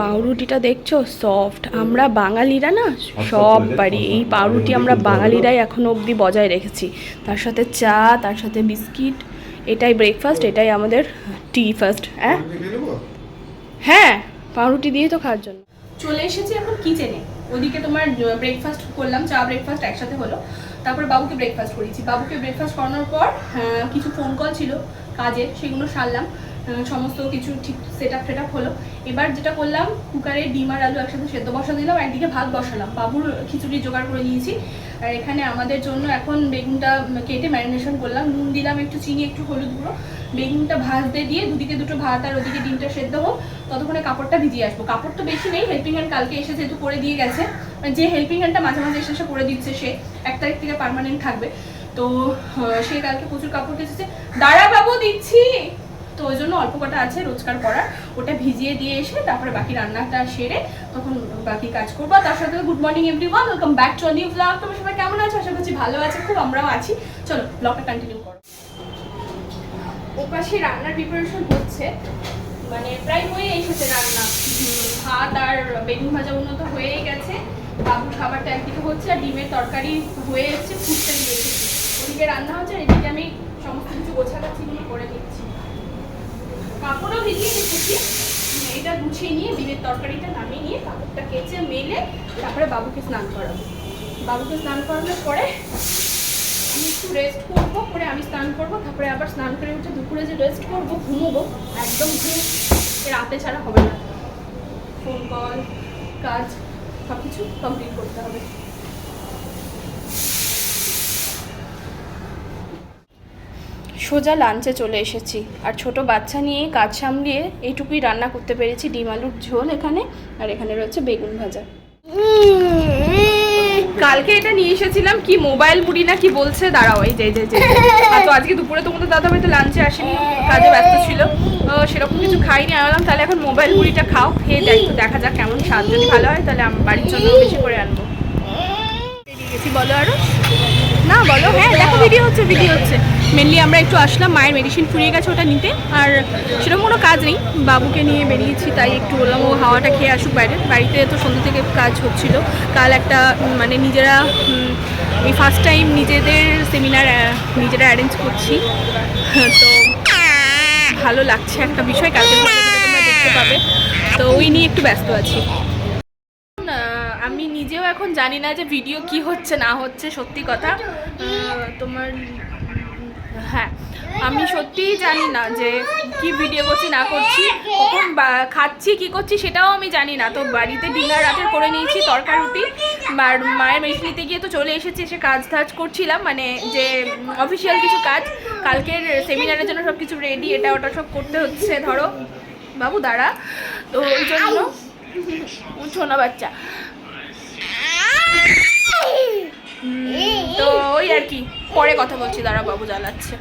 পাউরুটিটা দেখছ? সফট আমরা বাঙালিরা না সব পারি। এই পাউরুটি আমরা বাঙালিরাই এখনও অবধি বজায় রেখেছি। তার সাথে চা তার সাথে বিস্কিট এটাই ব্রেকফাস্ট এটাই আমাদের টি ফার্স্ট হ্যাঁ? হ্যাঁ পাউরুটি দিয়ে তো খাওয়ার জন্য। চলে এসেছি এখন কিচেনে ওদিকে তোমার ব্রেকফাস্ট করলাম চা ব্রেকফাস্ট একসাথে হলো। তারপরে বাবুকে ব্রেকফাস্ট করেছি বাবুকে ব্রেকফাস্ট করানোর পর কিছু ফোন কল ছিল কাজে সেগুলো সারলাম। সমস্ত কিছু ঠিক সেট আপ আপ হলো। এবার যেটা করলাম কুকারে ডিম আর আলু একসাথে সেদ্ধ বসা দিলাম, একদিকে ভাত বসালাম। বাবুর খিচুড়ি জোগাড় করে নিয়েছি। আর এখানে আমাদের জন্য এখন বেগুনটা কেটে ম্যারিনেশন করলাম। নুন দিলাম একটু, চিনি একটু, হলুদ গুঁড়ো। বেগুনটা ভাজতে দিয়ে দুদিকে দুটো ভাত আর ওদিকে ডিমটা সেদ্ধ হোক, ততক্ষণে কাপড়টা ভিজিয়ে আসব। কাপড় তো বেশি নেই হেল্পিং হ্যান্ড কালকে এসে যেহেতু করে দিয়ে গেছে মানে যে হেল্পিং হ্যান্ডটা মাঝে মাঝে এসে এসে করে দিচ্ছে সে, এক তারিখ থেকে পার্মানেন্ট থাকবে। তো সে কালকে প্রচুর কাপড় কেচেছে। দাঁড়া বাবু, দিচ্ছি। তো ওই জন্য অল্প কটা আছে রোজকার করার। ওটা ভিজিয়ে দিয়ে এসে তারপরে বাকি রান্নাটা সেরে তখন বাকি কাজ করব। তার সাথে good morning everyone, welcome back to new blog. তোমরা সবাই কেমন আছো? আশা করছি ভালো আছে, খুব আমরাও আছি। চলো, ব্লগটা কন্টিনিউ করো। ওপাশে রান্নার প্রিপারেশন হচ্ছে। মানে প্রায় হয়ে এসেছে রান্না। ভাত আর বেগুন ভাজা উন্নত হয়েই গেছে। বাবুর খাবারটা একদিকে হচ্ছে, আর ডিমের তরকারি হয়ে এসেছে ফুটতে দিয়ে এসেছি ওদিকে রান্না হচ্ছে, আর এদিকে আমি সমস্ত কিছু গোছাগাছিগুলো করে নিচ্ছি। কাপড়ও ভিজিয়ে রেখেছি। এটা গুছিয়ে নিয়ে, ডিমের তরকারিটা নামিয়ে নিয়ে কাপড়টা কেচে, মেলে তারপরে বাবুকে স্নান করাবো। বাবুকে স্নান করানোর পরে আমি একটু রেস্ট করব, পরে আমি স্নান করব, তারপরে আবার স্নান করে উঠে দুপুরে যে রেস্ট করব, ঘুমোবো, একদম ঘুম রাতে ছাড়া হবে না। ফোন কল কাজ সব কিছু কমপ্লিট করতে হবে। সোজা লাঞ্চে চলে এসেছি। আর ছোট বাচ্চা নিয়ে কাজ সামলিয়ে এইটুকুই রান্না করতে পেরেছি। ডিম আলুর ঝোল এখানে আর এখানে রয়েছে বেগুন ভাজা। কালকে এটা নিয়ে এসেছিলাম কি মোবাইল বুড়ি না কি বলছে? দাঁড়াও এই যে যে, যে। তো আজকে দুপুরে তোমাদের দাদা বাড়িতে লাঞ্চে আসেনি কাজে ব্যস্ত ছিল। সেরকম কিছু খাইনি আনলাম তাহলে এখন মোবাইল বুড়িটা খাও খেয়ে দেখ তো দেখা যাক কেমন স্বাদ যদি ভালো হয় তাহলে আমার বাড়ির জন্য বেশি করে আনব। গেছি বলো আরও। না, বলো। হ্যাঁ দেখো ভিডিও হচ্ছে ভিডিও হচ্ছে। মেনলি আমরা একটু আসলাম, মায়ের মেডিসিন ফুরিয়ে গেছে ওটা নিতে। আর সেরকম কোনো কাজ নেই। বাবুকে নিয়ে বেরিয়েছি, তাই একটু বললাম, ও হাওয়াটা খেয়ে আসুক বাইরে। বাড়িতে তো সন্ধ্যে থেকে কাজ হচ্ছিল। কাল একটা মানে নিজেরা এই ফার্স্ট টাইম নিজেদের সেমিনার নিজেরা অ্যারেঞ্জ করছি। তো ভালো লাগছে একটা বিষয় কালকে দেখতে পাবে। তো ওই নিয়ে একটু ব্যস্ত আছি। নিজেও এখন জানি না যে ভিডিও কি হচ্ছে, না হচ্ছে, সত্যি কথা। তোমার হ্যাঁ আমি সত্যিই জানি না যে কি ভিডিও করছি, না করছি, কখন খাচ্ছি, কি করছি, সেটাও আমি জানি না। তো বাড়িতে ডিনার রাতের করে নিয়েছি তরকা রুটি। আর মায়ের মেশিন নিতে গিয়ে তো চলে এসেছি, এসে কাজ টাজ করছিলাম মানে যে অফিসিয়াল কিছু কাজ। কালকের সেমিনারের জন্য সব কিছু রেডি এটা, ওটা সব করতে হচ্ছে, ধরো। বাবু, দাঁড়া। তো ওই জন্য ছোনা বাচ্চা। পরে কথা বলছি দাঁড়া বাবু জ্বালাচ্ছে।